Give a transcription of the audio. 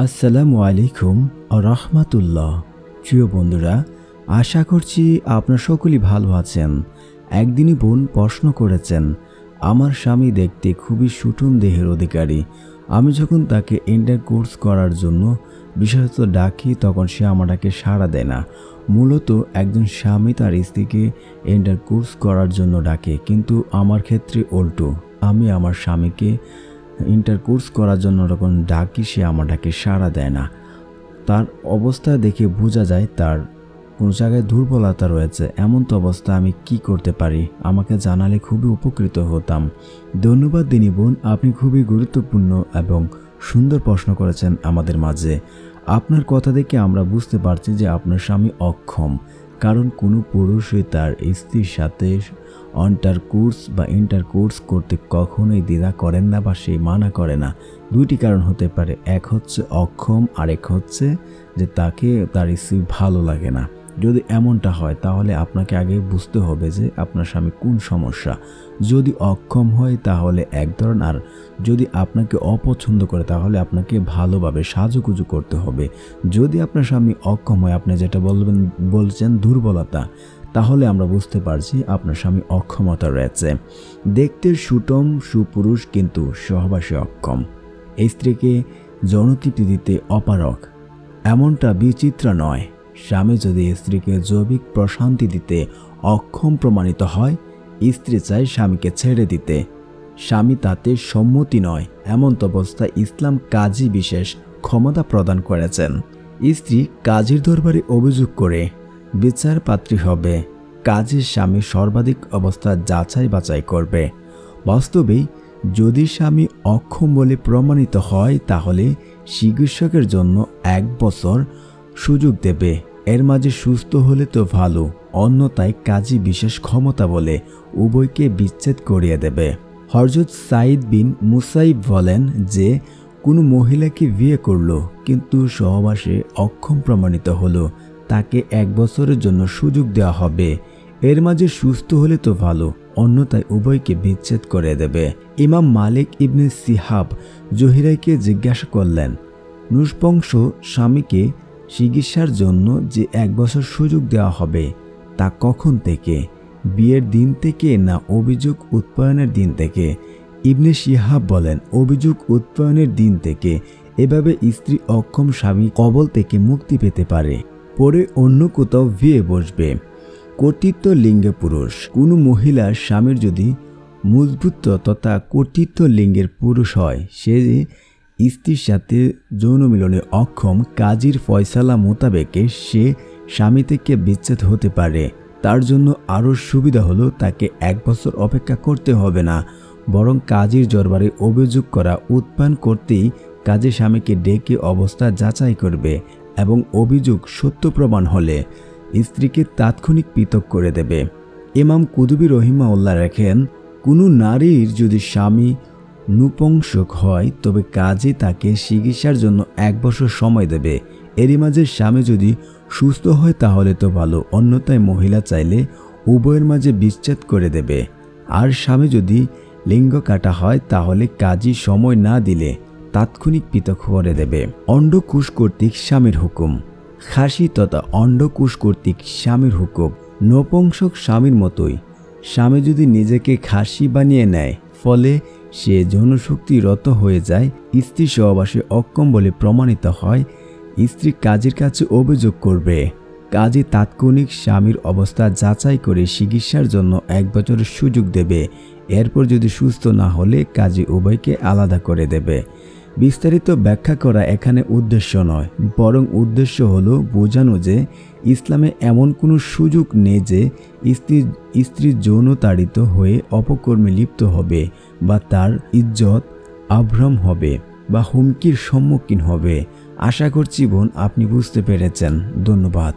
আসসালামু আলাইকুম রহমাতুল্লাহ। প্রিয় বন্ধুরা, আশা করছি আপনার সকলেই ভালো আছেন। একদিনই বোন প্রশ্ন করেছেন, আমার স্বামী দেখতে খুবই সুটুন দেহের অধিকারী। আমি যখন তাকে ইন্টার কোর্স করার জন্য বিশেষত ডাকি, তখন সে আমাকে সাড়া দেয় না। মূলত একজন স্বামী তার স্ত্রীকে ইন্টার কোর্স করার জন্য ডাকে, কিন্তু আমার ক্ষেত্রে উল্টো। আমি আমার স্বামীকে ইন্টার কোর্স করার জন্য যখন ডাকি, সে আমাটাকে সাড়া দেয় না। তার অবস্থা দেখে বোঝা যায় তার কোনো জায়গায় দুর্বলতা রয়েছে। এমন তো অবস্থা, আমি কি করতে পারি? আমাকে জানালে খুবই উপকৃত হতাম। ধন্যবাদ, দিনী বোন, আপনি খুবই গুরুত্বপূর্ণ এবং সুন্দর প্রশ্ন করেছেন আমাদের মাঝে। আপনার কথা দেখে আমরা বুঝতে পারছি যে আপনার স্বামী অক্ষম, কারণ কোনো পুরুষই তার স্ত্রীর সাথে অন্টার কোর্স বা ইন্টার কোর্স করতে কখনোই দ্বিধা করেন না বা সে মানা করে না। দুইটি কারণ হতে পারে, এক হচ্ছে অক্ষম আর এক হচ্ছে যে তাকে তার স্ত্রী ভালো লাগে না। যদি এমনটা হয়, তাহলে আপনাকে আগে বুঝতে হবে যে আপনার স্বামী কোন সমস্যা। যদি অক্ষম হয়, তাহলে এক ধরন, আর যদি আপনাকে অপছন্দ করে, তাহলে আপনাকে ভালোভাবে সাজুগুজু করতে হবে। যদি আপনার স্বামী অক্ষম হয়, আপনি যেটা বলবেন, বলছেন দুর্বলতা তাহলে আমরা বুঝতে পারছি আপনার স্বামী অক্ষমতা রয়েছে। দেখতে সুটম সুপুরুষ, কিন্তু সহবাসে অক্ষম। এই স্ত্রীকে জনতৃপ্তি দিতে অপারক এমনটা বিচিত্র নয়। স্বামী যদি স্ত্রীকে জৈবিক প্রশান্তি দিতে অক্ষম প্রমাণিত হয়, স্ত্রী চায় স্বামীকে ছেড়ে দিতে। স্বামী তাতে সম্মতি নয়। এমন অবস্থায় ইসলাম কাজী বিশেষ ক্ষমতা প্রদান করেছেন। স্ত্রী কাজীর দরবারে অভিযোগ করে বিচার পাত্রী হবে। কাজের স্বামী সর্বাধিক অবস্থা যাচাই বাছাই করবে। বাস্তবেই যদি স্বামী অক্ষম বলে প্রমাণিত হয়, তাহলে চিকিৎসকের জন্য এক বছর সুযোগ দেবে। এর মাঝে সুস্থ হলে তো ভালো অন্যতায় কাজী বিশেষ ক্ষমতা বলে উভয়কে বিচ্ছেদ করিয়ে দেবে। হরজত সাইদ বিন মুসাইব বলেন যে, কোনো মহিলাকে বিয়ে করল, কিন্তু সহবাসে অক্ষম প্রমাণিত হলো। তাকে এক বছরের জন্য সুযোগ দেওয়া হবে। এর মাঝে সুস্থ হলে তো ভালো, অন্যথায় উভয়কে বিচ্ছেদ করে দেবে। ইমাম মালিক ইবনে সিহাব জহিরাইকে জিজ্ঞাসা করলেন নুসবংশ স্বামীকে চিকিৎসার জন্য যে এক বছর সুযোগ দেওয়া হবে, তা কখন থেকে? বিয়ের দিন থেকে না অভিযোগ উৎপাদনের দিন থেকে? ইবনে শিহাব বলেন, অভিযোগ উৎপাদনের দিন থেকে। এভাবে স্ত্রী অক্ষম স্বামী কবল থেকে মুক্তি পেতে পারে। পরে অন্য কোথাও বিয়ে বসবে। কর্তৃত্ব লিঙ্গে পুরুষ। কোনো মহিলার স্বামীর যদি মজবুত তথা কর্তৃত্ব লিঙ্গের পুরুষ হয়, সে স্ত্রীর সাথে যৌন মিলনে অক্ষম, কাজীর ফয়সালা মোতাবেকে সে স্বামী থেকে বিচ্ছেদ হতে পারে। তার জন্য আরও সুবিধা হলো তাকে এক বছর অপেক্ষা করতে হবে না, বরং কাজীর জরবারে অভিযোগ করা উৎপান করতেই কাজী স্বামীকে ডেকে অবস্থা যাচাই করবে। এবং অভিযোগ সত্য প্রমাণ হলে স্ত্রীকে তাৎক্ষণিক পৃথক করে দেবে। ইমাম কুতুবি রহিমাউল্লাহ রাখেন, কোনো নারীর যদি স্বামী নৃপংসক হয়, তবে কাজে তাকে চিকিৎসার জন্য এক বছর সময় দেবে। এরই মাঝে স্বামী যদি সুস্থ হয়, তাহলে তো ভালো, অন্যথায় মহিলা চাইলে উভয়ের মাঝে বিচ্ছেদ করে দেবে। আর স্বামী যদি লিঙ্গ কাটা হয়, তাহলে কাজী সময় না দিলে তাৎক্ষণিক পৃথক করে দেবে। অন্ডকুশ কর্তৃক স্বামীর হুকুম। খাসি তথা অন্ডকুশ কর্তৃক স্বামীর হুকুম। নপংসক স্বামীর মতোই। স্বামী যদি নিজেকে খাসি বানিয়ে নেয়, ফলে সে যৌনশক্তি রত হয়ে যায়, স্ত্রী সহবাসে অক্ষম বলে প্রমাণিত হয়, স্ত্রী কাজের কাছে অভিযোগ করবে। কাজে তাৎক্ষণিক স্বামীর অবস্থা যাচাই করে চিকিৎসার জন্য এক বছরের সুযোগ দেবে। এরপর যদি সুস্থ না হলে, কাজে উভয়কে আলাদা করে দেবে। বিস্তারিত ব্যাখ্যা করা এখানে উদ্দেশ্য নয়, বরং উদ্দেশ্য হলো বোঝানো যে ইসলামে এমন কোনো সুযোগ নেই যে স্ত্রী স্ত্রী যৌনতাড়িত হয়ে অপকর্মে লিপ্ত হবে বা তার ইজ্জত আভ্রম হবে বা হুমকির সম্মুখীন হবে। আশা করছি বোন, আপনি বুঝতে পেরেছেন। ধন্যবাদ।